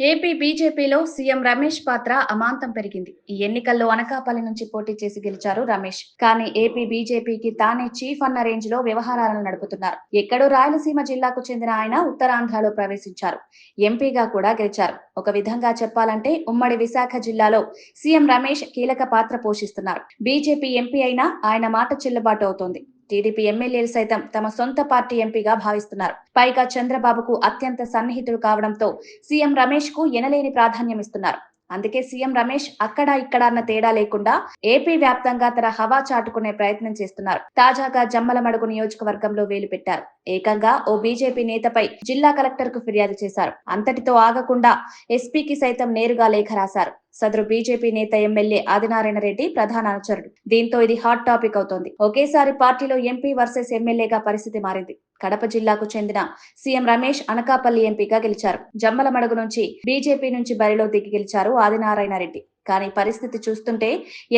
AP బీజేపీలో CM Ramesh పాత్ర అమాంతం పెరిగింది. ఈ ఎన్నికల్లో అనకాపల్లి నుంచి పోటీ చేసి గెలిచారు రమేష్. కానీ ఏపీ బీజేపీకి తానే చీఫ్ అన్న రేంజ్లో వ్యవహారాలను నడుపుతున్నారు. ఎక్కడో రాయలసీమ జిల్లాకు చెందిన ఆయన ఉత్తరాంధ్రలో ప్రవేశించారు. ఎంపీగా కూడా గెలిచారు. ఒక విధంగా చెప్పాలంటే ఉమ్మడి విశాఖ జిల్లాలో సీఎం రమేష్ కీలక పాత్ర పోషిస్తున్నారు. బీజేపీ ఎంపీ అయినా ఆయన మాట చెల్లుబాటు అవుతోంది. టీడీపీ ఎమ్మెల్యేలు సైతం తమ సొంత పార్టీ ఎంపీగా భావిస్తున్నారు. పైగా చంద్రబాబుకు అత్యంత సన్నిహితుడు కావడంతో సీఎం రమేష్కు ఎనలేని ప్రాధాన్యం ఇస్తున్నారు. అందుకే సీఎం రమేష్ అక్కడ ఇక్కడ అన్న తేడా లేకుండా ఏపీ వ్యాప్తంగా తన హవా చాటుకునే ప్రయత్నం చేస్తున్నారు. తాజాగా జమ్మలమడుగు నియోజకవర్గంలో వేలు పెట్టారు. ఏకంగా ఓ బీజేపీ నేతపై జిల్లా కలెక్టర్కు ఫిర్యాదు చేశారు. అంతటితో ఆగకుండా ఎస్పీకి సైతం నేరుగా లేఖ రాశారు. సదరు బీజేపీ నేత ఎమ్మెల్యే ఆదినారాయణ రెడ్డి ప్రధాన అనుచరుడు. దీంతో ఇది హాట్ టాపిక్ అవుతోంది. ఒకేసారి పార్టీలో ఎంపీ వర్సెస్ ఎమ్మెల్యేగా పరిస్థితి మారింది. కడప జిల్లాకు చెందిన సీఎం రమేష్ అనకాపల్లి ఎంపీగా గెలిచారు. జమ్మలమడుగు నుంచి బీజేపీ నుంచి బరిలో దిగి గెలిచారు ఆదినారాయణ రెడ్డి. కానీ పరిస్థితి చూస్తుంటే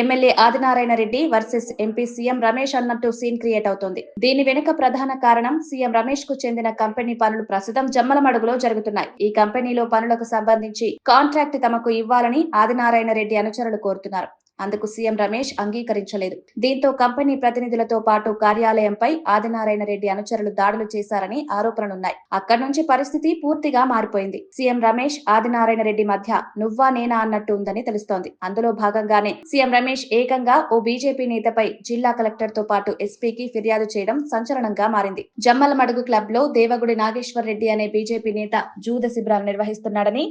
MLA Adinarayana Reddy versus MP CM Ramesh అన్నట్టు సీన్ క్రియేట్ అవుతోంది. దీని వెనుక ప్రధాన కారణం సీఎం రమేష్కు చెందిన కంపెనీ పనులు ప్రస్తుతం జమ్మలమడుగులో జరుగుతున్నాయి. ఈ కంపెనీలో పనులకు సంబంధించి కాంట్రాక్ట్ తమకు ఇవ్వాలని ఆదినారాయణ రెడ్డి అనుచరులు కోరుతున్నారు. అందుకు సీఎం రమేష్ అంగీకరించలేదు. దీంతో కంపెనీ ప్రతినిధులతో పాటు కార్యాలయంపై ఆదినారాయణ రెడ్డి అనుచరులు దాడులు చేశారని ఆరోపణలున్నాయి. అక్కడి నుంచి పరిస్థితి పూర్తిగా మారిపోయింది. సీఎం రమేష్ ఆదినారాయణ రెడ్డి మధ్య నువ్వా నేనా అన్నట్టు ఉందని తెలుస్తోంది. అందులో భాగంగానే సీఎం రమేష్ ఏకంగా ఓ బీజేపీ నేతపై జిల్లా కలెక్టర్తో పాటు ఎస్పీకి ఫిర్యాదు చేయడం సంచలనంగా మారింది. జమ్మలమడుగు క్లబ్లో దేవగుడి నాగేశ్వర్ రెడ్డి అనే బీజేపీ నేత జూద శిబిరాలు నిర్వహిస్తున్నాడని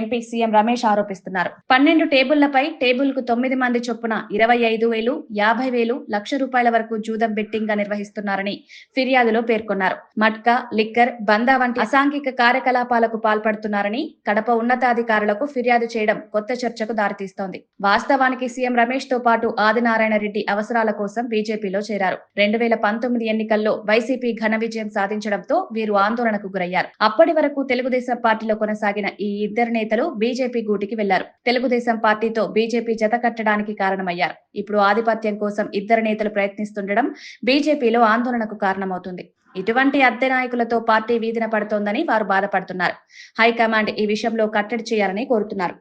ఎంపీ సీఎం రమేష్ ఆరోపిస్తున్నారు. పన్నెండు టేబుళ్ళపై టేబుల్కు తొమ్మిది మంది చొప్పున ఇరవై ఐదు వేలు యాభై వేలు లక్ష రూపాయల వరకు జూదం బెట్టింగ్గా నిర్వహిస్తున్నారని ఫిర్యాదులో పేర్కొన్నారు. మట్కా లిక్కర్ బందా వంటి అసాంఘిక కార్యకలాపాలకు పాల్పడుతున్నారని కడప ఉన్నతాధికారులకు ఫిర్యాదు చేయడం కొత్త చర్చకు దారితీస్తోంది. వాస్తవానికి సీఎం రమేష్తో పాటు ఆదినారాయణ రెడ్డి అవసరాల కోసం బీజేపీలో చేరారు. రెండు వేల పంతొమ్మిది ఎన్నికల్లో వైసీపీ ఘన విజయం సాధించడంతో వీరు ఆందోళనకు గురయ్యారు. అప్పటి వరకు తెలుగుదేశం పార్టీలో కొనసాగిన ఈ ఇద్దరు నేతలు బీజేపీ గూటికి వెళ్ళారు. తెలుగుదేశం పార్టీతో బీజేపీ జత కట్టడానికి కారణమయ్యారు. ఇప్పుడు ఆధిపత్యం కోసం ఇద్దరు నేతలు ప్రయత్నిస్తుండడం బీజేపీలో ఆందోళనకు కారణమవుతుంది. ఇటువంటి అద్దె నాయకులతో పార్టీ వీధిన పడుతోందని వారు బాధపడుతున్నారు. హైకమాండ్ ఈ విషయంలో కట్టడి చేయాలని కోరుతున్నారు.